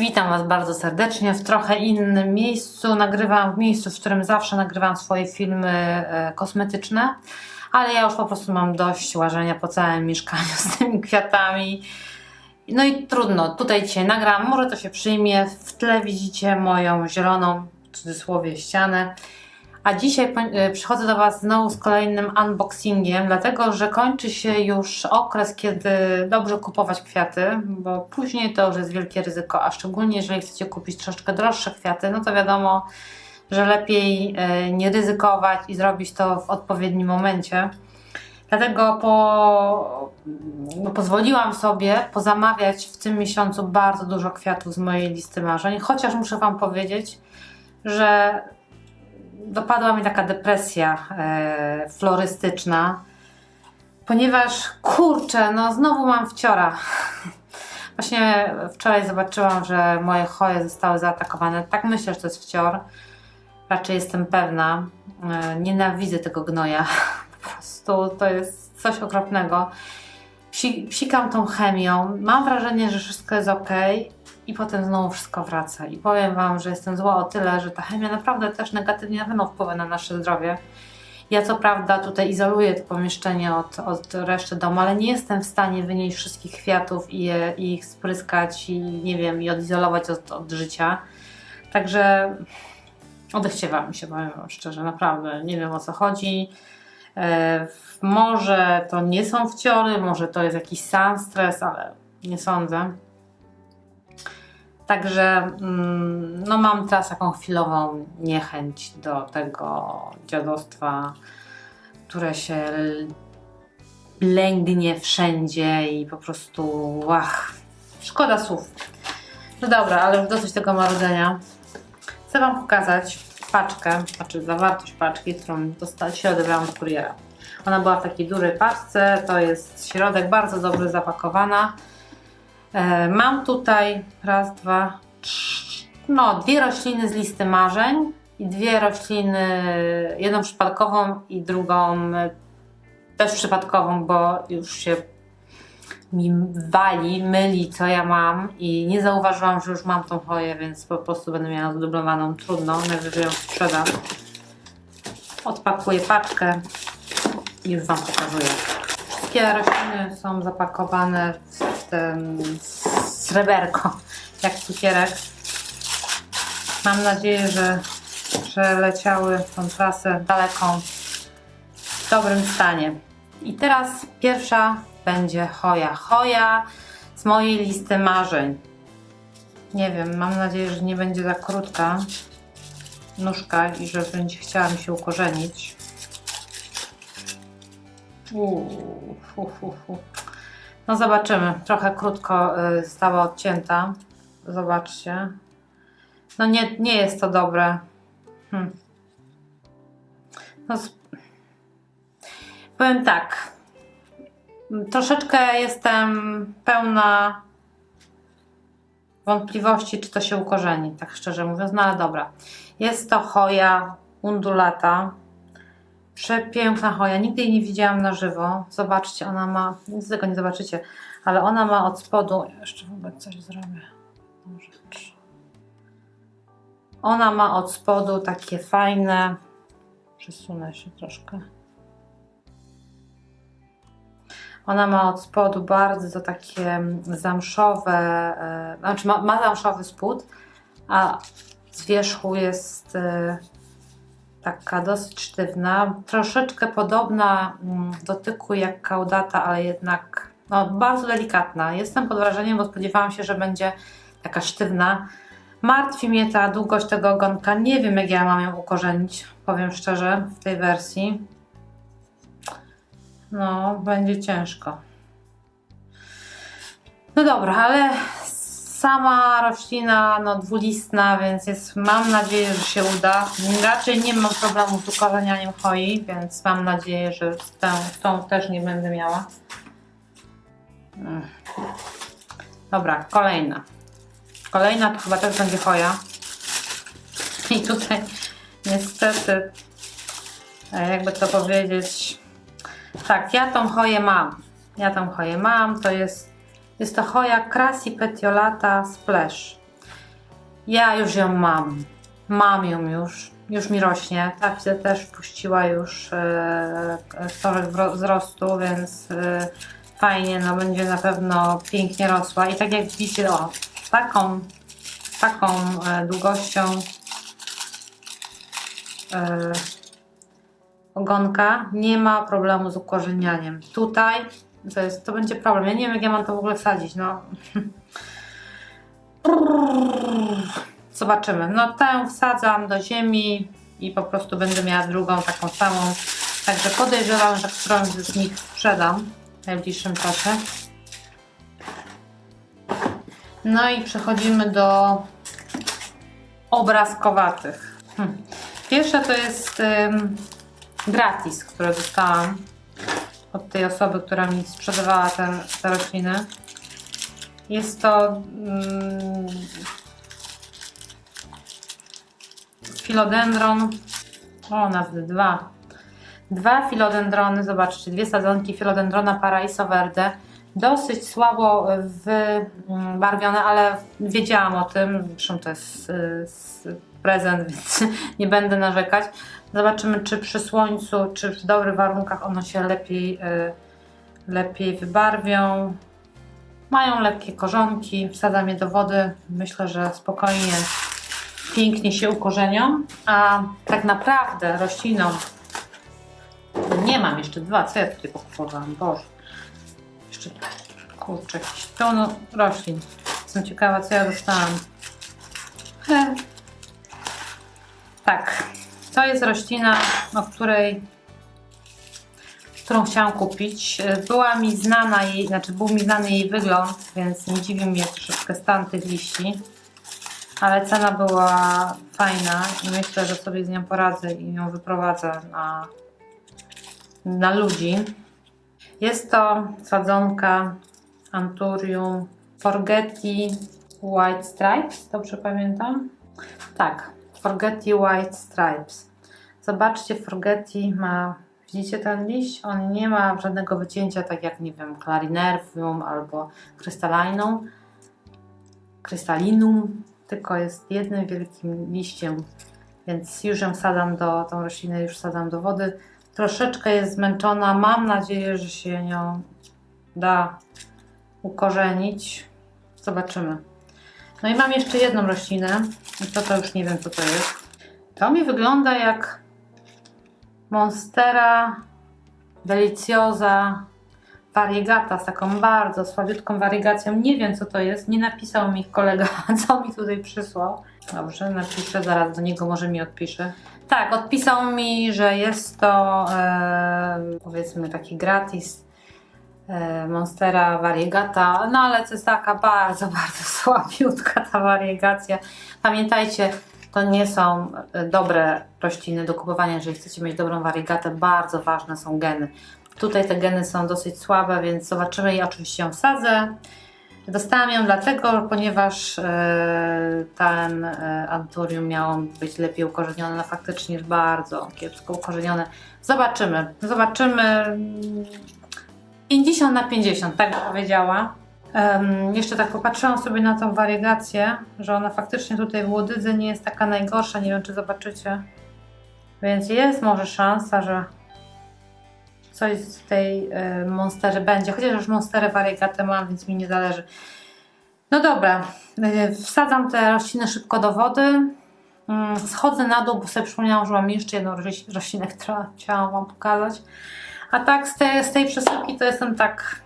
Witam Was bardzo serdecznie w trochę innym miejscu. Nagrywam w miejscu, w którym zawsze nagrywam swoje filmy e, kosmetyczne, ale ja już po prostu mam dość łażenia po całym mieszkaniu z tymi kwiatami. No i trudno, tutaj dzisiaj nagram, może to się przyjmie. W tle widzicie moją zieloną, w cudzysłowie, ścianę. A dzisiaj e, przychodzę do Was znowu z kolejnym unboxingiem, dlatego że kończy się już okres, kiedy dobrze kupować kwiaty, bo później to już jest wielkie ryzyko, a szczególnie jeżeli chcecie kupić troszeczkę droższe kwiaty, no to wiadomo, że lepiej e, nie ryzykować i zrobić to w odpowiednim momencie. Dlatego po, no pozwoliłam sobie pozamawiać w tym miesiącu bardzo dużo kwiatów z mojej listy marzeń, chociaż muszę Wam powiedzieć, że dopadła mnie taka depresja e, florystyczna, ponieważ kurczę, no znowu mam wciora. Właśnie wczoraj zobaczyłam, że moje choje zostały zaatakowane. Tak myślę, że to jest wcior. Raczej jestem pewna. E, nienawidzę tego gnoja. Po prostu to jest coś okropnego. Psi, psikam tą chemią. Mam wrażenie, że wszystko jest ok. I potem znowu wszystko wraca. I powiem Wam, że jestem zła o tyle, że ta chemia naprawdę też negatywnie na pewno wpływa na nasze zdrowie. Ja co prawda tutaj izoluję to pomieszczenie od, od reszty domu, ale nie jestem w stanie wynieść wszystkich kwiatów i, je, i ich spryskać i nie wiem, i odizolować od, od życia. Także odechciewa mi się, powiem Wam szczerze, naprawdę. Nie wiem o co chodzi. E, może to nie są wciory, może to jest jakiś sam stres, ale nie sądzę. Także mm, no mam teraz taką chwilową niechęć do tego dziadostwa, które się lęgnie wszędzie i po prostu łach, szkoda słów. No dobra, ale już dosyć tego marudzenia. Chcę Wam pokazać paczkę, znaczy zawartość paczki, którą się odebrałam od kuriera. Ona była w takiej dużej paczce, to jest środek bardzo dobrze zapakowana. E, Mam tutaj raz, dwa, trz- no dwie rośliny z listy marzeń i dwie rośliny, jedną przypadkową i drugą e, też przypadkową, bo już się mi wali, myli co ja mam i nie zauważyłam, że już mam tą choję, więc po prostu będę miała zdublowaną. Trudno, najwyżej ją sprzedam. Odpakuję paczkę i już Wam pokazuję. Wszystkie rośliny są zapakowane w sreberko, jak cukierek. Mam nadzieję, że przeleciały tą trasę daleką w dobrym stanie. I teraz pierwsza będzie choja. Choja z mojej listy marzeń. Nie wiem, mam nadzieję, że nie będzie za krótka nóżka i że będzie chciała mi się ukorzenić. Uuu, fu, fu, fu. No zobaczymy. Trochę krótko y, została odcięta. Zobaczcie. No nie, nie jest to dobre. Hm. No, powiem tak. Troszeczkę jestem pełna wątpliwości, czy to się ukorzeni, tak szczerze mówiąc. No ale dobra. Jest to choja undulata. Przepiękna choja. Nigdy jej nie widziałam na żywo. Zobaczcie, ona ma. Nic z tego nie zobaczycie, ale ona ma od spodu. Jeszcze wobec coś zrobię. Ona ma od spodu takie fajne. Przesunę się troszkę. Ona ma od spodu bardzo takie zamszowe, e, znaczy ma, ma zamszowy spód, a z wierzchu jest e, taka dosyć sztywna, troszeczkę podobna mm, w dotyku jak kaudata, ale jednak no, bardzo delikatna. Jestem pod wrażeniem, bo spodziewałam się, że będzie taka sztywna. Martwi mnie ta długość tego ogonka. Nie wiem, jak ja mam ją ukorzenić, powiem szczerze, w tej wersji. No, będzie ciężko. No dobra, ale sama roślina, no dwulistna, więc jest, mam nadzieję, że się uda. Raczej nie mam problemu z ukorzenianiem choi, więc mam nadzieję, że z tą, też nie będę miała. Dobra, kolejna. Kolejna to chyba też będzie choja. I tutaj niestety, e, jakby to powiedzieć, tak, ja tą choję mam. Ja tą choję mam, to jest, jest to choja Crassi petiolata splash. Ja już ją mam. Mam ją już. Już mi rośnie. Ta widzę też puściła już e, stożek wro- wzrostu, więc e, fajnie, no będzie na pewno pięknie rosła. I tak jak widzicie, o, taką, taką e, długością e, ogonka nie ma problemu z ukorzenianiem. Tutaj to, jest, to będzie problem. Ja nie wiem, jak ja mam to w ogóle wsadzić. No. Zobaczymy. No tę wsadzam do ziemi i po prostu będę miała drugą taką samą. Także podejrzewam, że którąś z nich sprzedam w najbliższym czasie. No i przechodzimy do obrazkowatych. Hm. Pierwsza to jest ym, gratis, które dostałam od tej osoby, która mi sprzedawała te, te rośliny. Jest to mm, filodendron. O, nawet dwa. Dwa filodendrony, zobaczcie, dwie sadzonki filodendrona Paraiso Verde. Dosyć słabo wybarwione, ale wiedziałam o tym. Zresztą to jest y, s- prezent, więc nie będę narzekać. Zobaczymy, czy przy słońcu, czy w dobrych warunkach one się lepiej, y, lepiej wybarwią. Mają lekkie korzonki, wsadzam je do wody. Myślę, że spokojnie, pięknie się ukorzenią. A tak naprawdę rośliną nie mam jeszcze dwa, co ja tutaj pokupowałam? Boże. Jeszcze kurczę, jakieś pełno roślin. Jestem ciekawa, co ja dostałam. Tak, to jest roślina, o której którą chciałam kupić. Była mi znana jej, znaczy był mi znany jej wygląd, więc nie dziwi mnie troszeczkę stan tych liści. Ale cena była fajna i myślę, że sobie z nią poradzę i ją wyprowadzę na, na ludzi. Jest to sadzonka Anturium Forgetti White Stripes, dobrze pamiętam? Tak, Forgetti White Stripes. Zobaczcie, Forgetti ma, widzicie ten liść? On nie ma żadnego wycięcia, tak jak, nie wiem, Clarinervium albo Krystalinum, Krystalinum, tylko jest jednym wielkim liściem, więc już ją wsadzam do, tą roślinę już wsadzam do wody. Troszeczkę jest zmęczona, mam nadzieję, że się nią da ukorzenić. Zobaczymy. No i mam jeszcze jedną roślinę. I to to już nie wiem, co to jest. To mi wygląda jak Monstera Deliciosa Variegata z taką bardzo słabiutką wariegacją. Nie wiem, co to jest. Nie napisał mi kolega, co mi tutaj przysłał. Dobrze, napiszę zaraz do niego, może mi odpisze. Tak, odpisał mi, że jest to e, powiedzmy taki gratis Monstera Variegata, no ale to jest taka bardzo, bardzo słabiutka ta wariegacja. Pamiętajcie, to nie są e, dobre rośliny do kupowania, jeżeli chcecie mieć dobrą wariegatę, bardzo ważne są geny. Tutaj te geny są dosyć słabe, więc zobaczymy i oczywiście ją wsadzę. Dostałam ją dlatego, ponieważ e, ten e, anturium miało być lepiej ukorzenione, no faktycznie jest bardzo kiepsko ukorzenione. Zobaczymy, zobaczymy. Mm, 50 na 50, tak bym powiedziała. Em, jeszcze tak popatrzyłam sobie na tą wariegację, że ona faktycznie tutaj w łodydze nie jest taka najgorsza, nie wiem czy zobaczycie. Więc jest może szansa, że coś z tej y, monstery będzie, chociaż już monsterę wariegatę mam, więc mi nie zależy. No dobra, y, wsadzam te rośliny szybko do wody. Mm, Schodzę na dół, bo sobie przypomniałam, że mam jeszcze jedną roś- roślinę, którą chciałam Wam pokazać. A tak z tej, z tej przesyłki to jestem tak,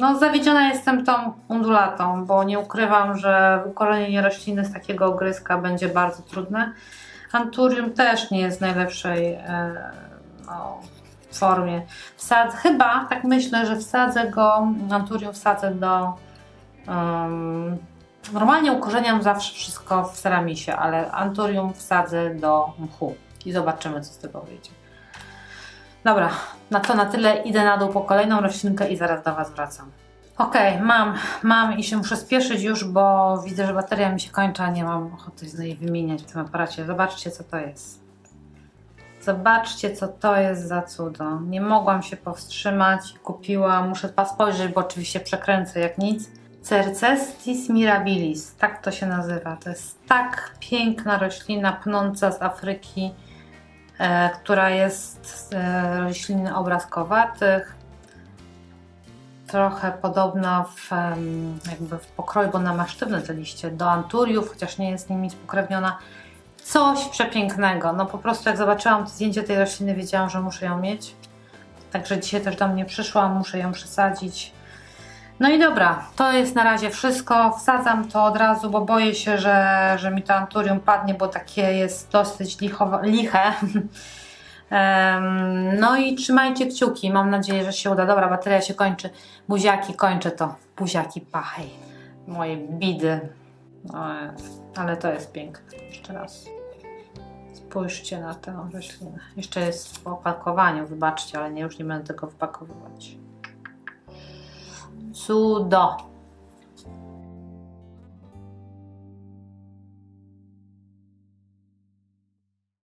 no zawiedziona jestem tą undulatą, bo nie ukrywam, że ukorzenienie rośliny z takiego ogryska będzie bardzo trudne. Anturium też nie jest w najlepszej e, no, formie. Wsad, chyba, tak myślę, że wsadzę go, Anturium wsadzę do um, normalnie ukorzeniam zawsze wszystko w ceramisie, ale Anturium wsadzę do mchu i zobaczymy, co z tego wyjdzie. Dobra, na to na tyle. Idę na dół po kolejną roślinkę i zaraz do Was wracam. Okej, mam, mam i się muszę spieszyć już, bo widzę, że bateria mi się kończy, a nie mam ochoty z niej wymieniać w tym aparacie. Zobaczcie, co to jest. Zobaczcie, co to jest za cudo. Nie mogłam się powstrzymać, kupiłam, muszę spojrzeć, bo oczywiście przekręcę jak nic. Cercestis mirabilis, tak to się nazywa. To jest tak piękna roślina pnąca z Afryki, która jest z e, roślin obrazkowatych. Trochę podobna w, jakby w pokroju, bo ona ma te liście, do anturiów, chociaż nie jest nimi spokrewniona. Coś przepięknego. No po prostu jak zobaczyłam zdjęcie tej rośliny, wiedziałam, że muszę ją mieć. Także dzisiaj też do mnie przyszła, muszę ją przesadzić. No i dobra, to jest na razie wszystko. Wsadzam to od razu, bo boję się, że, że mi to anturium padnie, bo takie jest dosyć liche. No i trzymajcie kciuki. Mam nadzieję, że się uda. Dobra, bateria się kończy. Buziaki, kończę to. Buziaki, pachaj. Moje bidy. O Jezu, ale to jest piękne. Jeszcze raz. Spójrzcie na tę roślinę. Jeszcze jest w opakowaniu, wybaczcie, ale nie, już nie będę tego wpakowywać. Cudo.